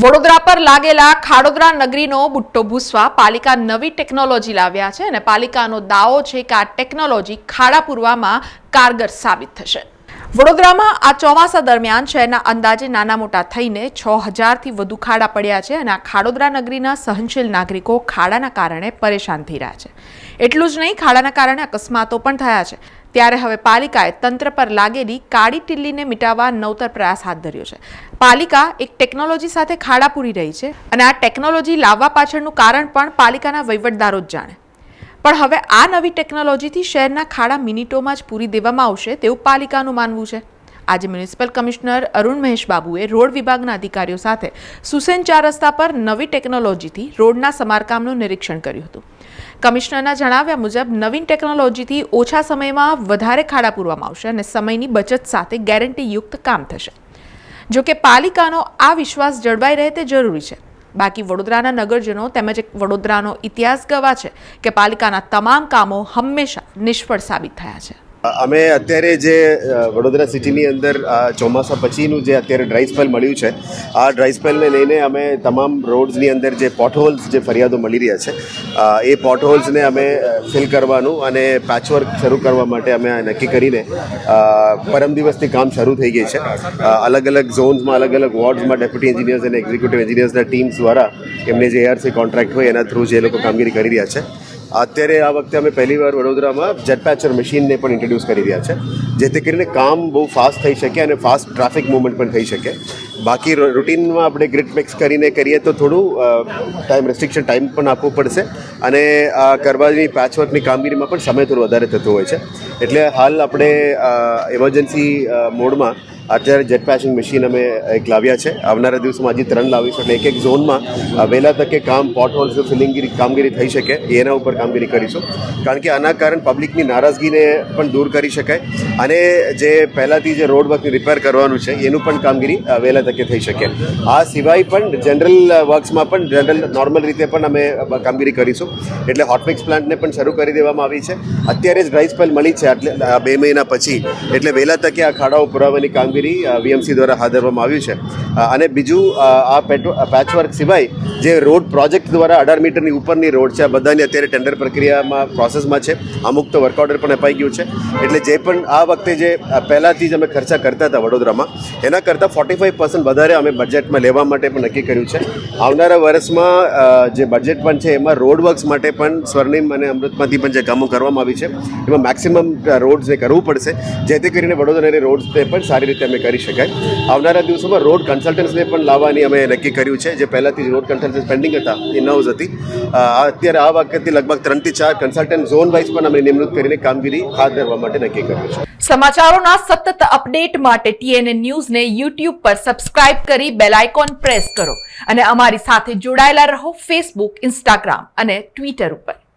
વડોદરા પર લાગેલા ખાડોદરા નગરીનો બુટ્ટો ભૂસવા પાલિકા નવી ટેકનોલોજી લાવ્યા છે અને પાલિકાનો દાવો છે કે આ ટેકનોલોજી ખાડા પૂરવામાં કારગર સાબિત થશે. વડોદરામાં આ ચોમાસા દરમિયાન શહેરના અંદાજે નાના મોટા થઈને છ હજારથી વધુ ખાડા પડ્યા છે અને આ ખાડોદરા નગરીના સહનશીલ નાગરિકો ખાડાના કારણે પરેશાન થઈ રહ્યા છે. એટલું જ નહીં, ખાડાના કારણે અકસ્માતો પણ થયા છે. ત્યારે હવે પાલિકાએ તંત્ર પર લાગેલી કાળી ટિલ્લીને મિટાવવા નવતર પ્રયાસ હાથ ધર્યો છે. પાલિકા એક ટેકનોલોજી સાથે ખાડા પૂરી રહી છે અને આ ટેકનોલોજી લાવવા પાછળનું કારણ પણ પાલિકાના વહીવટદારો જ જાણે. પણ હવે આ નવી ટેકનોલોજીથી શહેરના ખાડા મિનિટોમાં જ પૂરી દેવામાં આવશે તેવું પાલિકાનું માનવું છે. આજે મ્યુનિસિપલ કમિશનર અરુણ મહેશ બાબુએ રોડ વિભાગના અધિકારીઓ સાથે સુસેન ચાર રસ્તા પર નવી ટેકનોલોજીથી રોડના સમારકામનું નિરીક્ષણ કર્યું હતું. કમિશનરના જણાવ્યા મુજબ, નવીન ટેકનોલોજીથી ઓછા સમયમાં વધારે ખાડા પૂરવામાં આવશે અને સમયની બચત સાથે ગેરંટીયુક્ત કામ થશે. જો કે પાલિકાનો આ વિશ્વાસ જળવાઈ રહે તે જરૂરી છે. બાકી વડોદરાના નગરજનો તેમજ વડોદરાનો ઇતિહાસ ગવા છે કે પાલિકાના તમામ કામો હંમેશા નિષ્ફળ સાબિત થયા છે. અમે અત્યારે જે વડોદરા સિટીની અંદર ચોમાસા પછીનું જે અત્યારે ડ્રાય સ્પેલ મળ્યું છે, આ ડ્રાય સ્પેલને લઈને અમે તમામ રોડ્સની અંદર જે પોટહોલ્સ જે ફરિયાદો મળી રહ્યા છે એ પોટહોલ્સને અમે ફિલ કરવાનું અને પેચવર્ક શરૂ કરવા માટે અમે નક્કી કરીને પરમ દિવસથી કામ શરૂ થઈ ગઈ છે. અલગ અલગ ઝોન્સમાં, અલગ અલગ વોર્ડ્સમાં ડેપ્યુટી એન્જિનિયર્સ અને એક્ઝિક્યુટિવ એન્જિનિયર્સના ટીમ્સ દ્વારા એમને જે એઆરસી કોન્ટ્રાક્ટ હોય એના થ્રુ જે લોકો કામગીરી કરી રહ્યા છે. અત્યારે આ વખતે અમે પહેલીવાર વડોદરામાં જેટપેચર મશીનને પણ ઇન્ટ્રોડ્યુસ કરી રહ્યા છે, જેથી કરીને કામ બહુ ફાસ્ટ થઈ શકે અને ફાસ્ટ ટ્રાફિક મૂવમેન્ટ પણ થઈ શકે. બાકી રૂટીનમાં આપણે ગ્રીડ મિક્સ કરીને કરીએ તો થોડું ટાઈમ રેસ્ટ્રિક્શન ટાઈમ પણ આપવો પડશે અને આ કરવાની પેચવર્કની કામગીરીમાં પણ સમય થોડો વધારે થતો હોય છે. એટલે હાલ આપણે ઇમરજન્સી મોડમાં અત્યારે જેટ પેશિંગ મશીન અમે એક લાવ્યા છે. આવનારા દિવસમાં હજી ત્રણ લાવીશું એટલે એક એક ઝોનમાં વહેલા તકે કામ પોટ હોલ્સ ફિલિંગની કામગીરી થઈ શકે, એના ઉપર કામગીરી કરીશું. કારણ કે આના કારણે પબ્લિકની નારાજગીને પણ દૂર કરી શકાય. અને જે પહેલાંથી જે રોડ વર્કની રિપેર કરવાનું છે, એનું પણ કામગીરી વહેલા તકે થઈ શકે. આ સિવાય પણ જનરલ વર્ક્સમાં પણ જનરલ નોર્મલ રીતે પણ અમે કામગીરી કરીશું. એટલે હોટમિક્સ પ્લાન્ટને પણ શરૂ કરી દેવામાં આવી છે. અત્યારે જ ડ્રાય સ્પેલ મળી છે એટલે બે મહિના પછી. એટલે વહેલા તકે આ ખાડાઓ પુરાવાની કામગીરી વીએમસી દ્વારા હાથ ધરવામાં આવ્યું છે. અને બીજું આ આ પેચવર્ક સિવાય જે રોડ પ્રોજેક્ટ દ્વારા અઢાર મીટરની ઉપરની રોડ છે, આ બધાની અત્યારે ટેન્ડર પ્રક્રિયામાં પ્રોસેસમાં છે. અમુક તો વર્ક ઓર્ડર પણ અપાઈ ગયું છે. એટલે જે પણ આ વખતે જે પહેલાંથી જ અમે ખર્ચા કરતા હતા વડોદરામાં, એના કરતાં ફોર્ટી ફાઈવ પર્સન્ટ વધારે અમે બજેટમાં લેવા માટે પણ નક્કી કર્યું છે. આવનારા વર્ષમાં જે બજેટ પણ છે, એમાં રોડ વર્ક્સ માટે પણ સ્વર્ણિમ અને અમૃતમાંથી પણ જે કામો કરવામાં આવી છે, એમાં મેક્સિમમ રોડ્સને કરવું પડશે. જેથી કરીને વડોદરાની રોડ્સને પણ સારી રીતે અમે કરી શકાય. આવનારા દિવસોમાં રોડ કન્સલ્ટન્સને પણ લાવવાની અમે નક્કી કર્યું છે. જે પહેલાંથી રોડ કન્સલ્ટન્સ પેન્ડિંગ હતા, એ નવસ હતી. અત્યારે આ વખતે લગભગ ત્રણથી ચાર કન્સલ્ટન્ટ ઝોન વાઇઝ પણ અમે નિમણૂક કરીને કામગીરી હાથ ધરવા માટે નક્કી કર્યું છે. સમાચારોના સતત અપડેટ માટે ટીએનએ ન્યૂઝને યુટ્યુબ પર સબસ્ક્રાઇબ કરી બેલ આઇકોન પ્રેસ કરો. અને અમારી સાથે જોડાયેલા રહો ફેસબુક ઇન્સ્ટાગ્રામ અને ટ્વિટર ઉપર.